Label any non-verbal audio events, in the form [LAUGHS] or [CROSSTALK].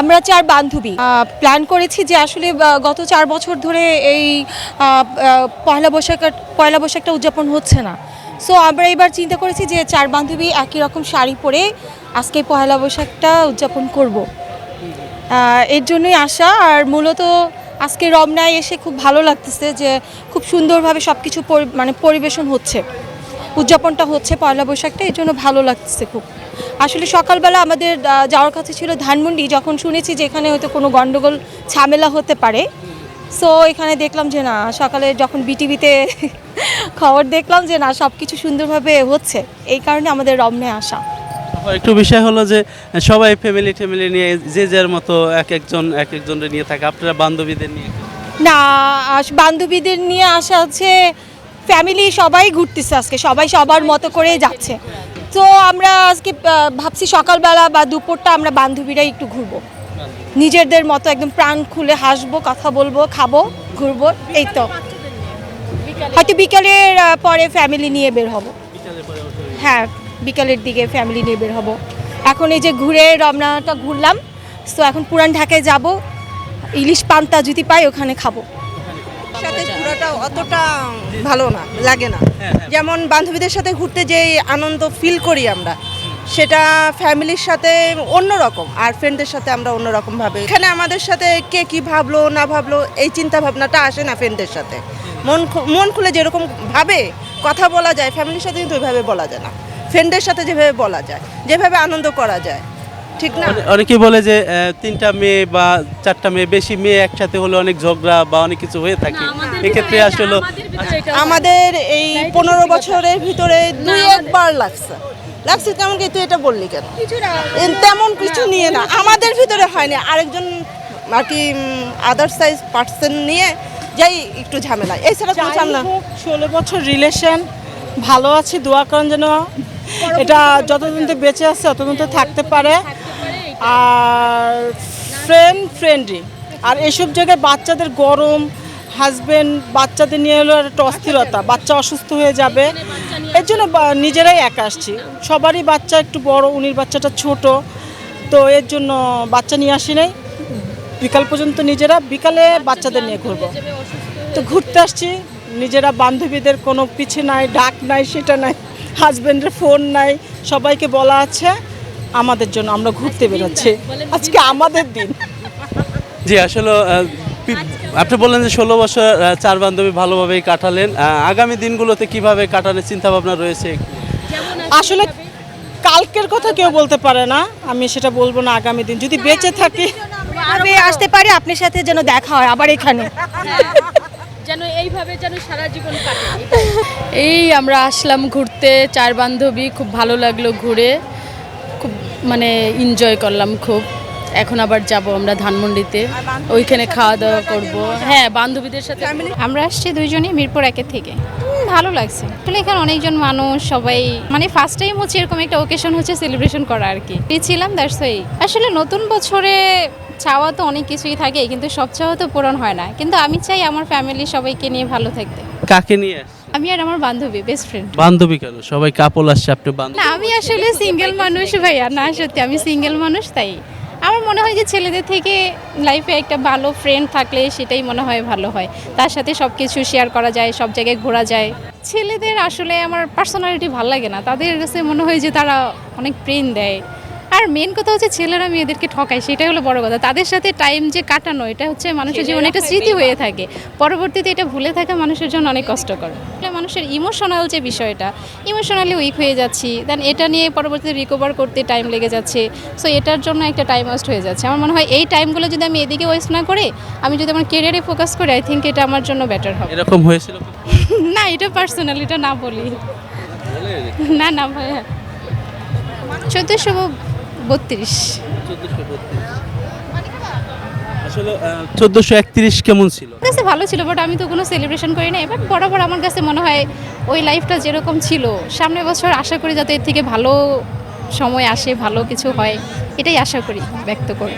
আমরা চার বান্ধবী। প্ল্যান করেছি যে আসলে গত চার বছর ধরে এই পয়লা বৈশাখ, পয়লা বৈশাখটা উদযাপন হচ্ছে না। সো আমরা এবার চিন্তা করেছি যে চার বান্ধবী একই রকম শাড়ি পরে আজকে পয়লা বৈশাখটা উদযাপন করব। এর জন্যই আসা আর মূলত আজকে রমনায় এসে খুব ভালো লাগতেছে যে খুব সুন্দরভাবে সব কিছু মানে পরিবেশন হচ্ছে। উদযাপনটা হচ্ছে পয়লা বৈশাখটা এই জন্য ভালো লাগতেছে খুব। আসলে সকালবেলা আমাদের যাওয়ার কাছে ছিল ধানমন্ডি যখন শুনেছি যে এখানে হয়তো কোনো গন্ডগোল ঝামেলা হতে পারে। সো এখানে দেখলাম যে না সকালে যখন বিটিভিতে [LAUGHS] খবর দেখলাম যে না সব কিছু সুন্দরভাবে হচ্ছে এই কারণে আমাদের রমনায় আসা। একটু বিষয় হলো যে সবাই ফ্যামিলি ফ্যামিলি নিয়ে যে যার মতো এক একজন এক একজনের নিয়ে থাকে আপনারা বান্ধবীদের নিয়ে? না বান্ধবীদের নিয়ে আসা হচ্ছে ফ্যামিলি সবাই ঘুরতেছে আজকে সবাই সবার মতো করেই যাচ্ছে। তো আমরা আজকে ভাবছি সকালবেলা বা দুপুরটা আমরা বান্ধবীরাই একটু ঘুরবো। নিজেদের মতো একদম প্রাণ খুলে হাসবো, কথা বলব, খাব, ঘুরবো, এই তো। হয়তো বিকালের পরে ফ্যামিলি নিয়ে বের হব। হ্যাঁ বিকালের দিকে ফ্যামিলি নিয়ে বের হব। এখন এই যে ঘুরে রমনাটা ঘুরলাম, তো এখন পুরান ঢাকায় যাব, ইলিশ পান্তা যদি পাই ওখানে খাব। সাথে ঘোরাটা অতটা ভালো না লাগে না। যেমন বান্ধবীদের সাথে ঘুরতে যে আনন্দ ফিল করি আমরা সেটা ফ্যামিলির সাথে অন্যরকম আর ফ্রেন্ডদের সাথে আমরা অন্যরকম ভাবে এখানে আমাদের সাথে কে কি ভাবলো না ভাবলো এই চিন্তা ভাবনাটা আসে না ফ্রেন্ডদের সাথে। মন মন খুলে যেরকম ভাবে কথা বলা যায় ফ্যামিলির সাথে কিন্তু ওইভাবে বলা যায় না। ফ্রেন্ডের সাথে যেভাবে বলা যায় যেভাবে আনন্দ করা যায়। ঠিক না? অনে- অনেকেই বলে যে তিনটা মেয়ে বা চারটা মেয়ে বেশি মেয়ে একসাথে হলে অনেক ঝগড়া বা অনেক কিছু হয়ে থাকে। এক্ষেত্রে আসলে আমাদের এই পনেরো বছরের ভিতরে দুই একবার লাগছে। লাগছে তেমন কি? তুই এটা বললি কেন? তেমন কিছু নিয়ে না। আমাদের ভিতরে হয়নি। আরেকজন আর কি আদার সাইজ পার্সন নিয়ে যাই একটু ঝামেলা। এছাড়া কোনো ঝামেলা ষোলো বছর রিলেশন ভালো আছি দোয়া করেন যেন। এটা যতদিন তো বেঁচে আছে ততদিন তো থাকতে পারে। আর ফ্রেন্ড ফ্রেন্ডলি আর এসব জায়গায় বাচ্চাদের গরম হাজবেন্ড বাচ্চাদের নিয়ে এলো একটা অস্থিরতা, বাচ্চা অসুস্থ হয়ে যাবে। এর জন্য নিজেরাই একা আসছি। সবারই বাচ্চা একটু বড়, উনির বাচ্চাটা ছোট। তো এর জন্য বাচ্চা নিয়ে আসি নাই। বিকাল পর্যন্ত নিজেরা, বিকালে বাচ্চাদের নিয়ে ঘুরবো। তো ঘুরতে আসছি। নিজেরা বান্ধবীদের কোনো পিছে নাই, ডাক নাই, সেটা নাই হাজব্যান্ডের ফোন নাই, সবাইকে বলা আছে। আমাদের জন্য আমরা ঘুরতে বেরোচ্ছি। আজকে আমাদের দিন। জি আসলে আপনি বললেন যে ষোলো বছর চার বান্ধবী ভালোভাবেই কাটালেন। আগামী দিনগুলোতে কীভাবে কাটানোর চিন্তা ভাবনা রয়েছে? আসলে কালকের কথা কেউ বলতে পারে না আমি সেটা বলব না আগামী দিন। যদি বেঁচে থাকি আমি আসতে পারি আপনার সাথে যেন দেখা হয় আবার এখানে। যেন এইভাবে যেন সারা জীবন কাটে। এই আমরা আসলাম ঘুরতে চার বান্ধবী খুব ভালো লাগল ঘুরে। মানে এনজয় করলাম খুব। এখন আবার যাব আমরা ধানমন্ডিতে। ওইখানে খাওয়া দাওয়া করব। হ্যাঁ বান্ধবীদের সাথে আমরা আসছি দুইজনই মিরপুর একের থেকে। ভালো লাগছে। আসলে এখানে অনেকজন মানুষ সবাই মানে ফার্স্ট টাইম হচ্ছে এরকম একটা ওকেশন হচ্ছে সেলিব্রেশন করা আর কি। ছিলাম দ্যাটস ওয়াই আসলে নতুন বছরে চাওয়া তো অনেক কিছুই থাকে কিন্তু সব চাওয়া তো পূরণ হয় না। কিন্তু আমি চাই আমার ফ্যামিলি সবাইকে নিয়ে ভালো থাকতে। কাকে নিয়ে আমি আর আমার বান্ধবী বেস্ট ফ্রেন্ড বান্ধবী কেন? সবাই কাপল আসছে আপনি বান্ধবী? না আমি আসলে সিঙ্গেল মানুষ ভাইয়া না সত্যি আমি সিঙ্গেল মানুষ তাই। আমার মনে হয় যে ছেলেদের থেকে লাইফে একটা ভালো ফ্রেন্ড থাকলে সেটাই মনে হয় ভালো হয়। তার সাথে সব কিছু শেয়ার করা যায় সব জায়গায় ঘোরা যায়। ছেলেদের আসলে আমার পার্সোনালিটি ভালো লাগে না। তাদের কাছে মনে হয় যে তারা অনেক প্রেম দেয়। আর মেন কথা হচ্ছে ছেলেরা মেয়েদেরকে ঠকায় সেটাই হলো বড় কথা। তাদের সাথে টাইম যে কাটানো এটা হচ্ছে মানুষের জীবনে একটা স্মৃতি হয়ে থাকে। পরবর্তীতে এটা ভুলে থাকা মানুষের জন্য অনেক কষ্টকর। এটা মানুষের ইমোশনাল যে বিষয়টা ইমোশনালি উইক হয়ে যাচ্ছি দেন এটা নিয়ে পরবর্তীতে রিকভার করতে টাইম লেগে যাচ্ছে। সো এটার জন্য একটা টাইম ওয়েস্ট হয়ে যাচ্ছে। আমার মনে হয় এই টাইমগুলো যদি আমি এদিকে ওয়েস্ট না করে আমি যদি আমার কেরিয়ারে ফোকাস করি আই থিঙ্ক এটা আমার জন্য বেটার হবে। এরকম হয়েছিল [LAUGHS] না এটা পার্সোনাল এটা না বলি। না না ভাইয়া। চোদ্দোশো বত্রিশ। আসলে চোদ্দোশো একত্রিশ কেমন ছিল? কাছে ভালো ছিল বাট আমি তো কোনো সেলিব্রেশন করি না এবার বরাবর আমার কাছে মনে হয় ওই লাইফটা যেরকম ছিল সামনের বছর আশা করি যাতে এর থেকে ভালো সময় আসে ভালো কিছু হয় এটাই আশা করি ব্যক্ত করি।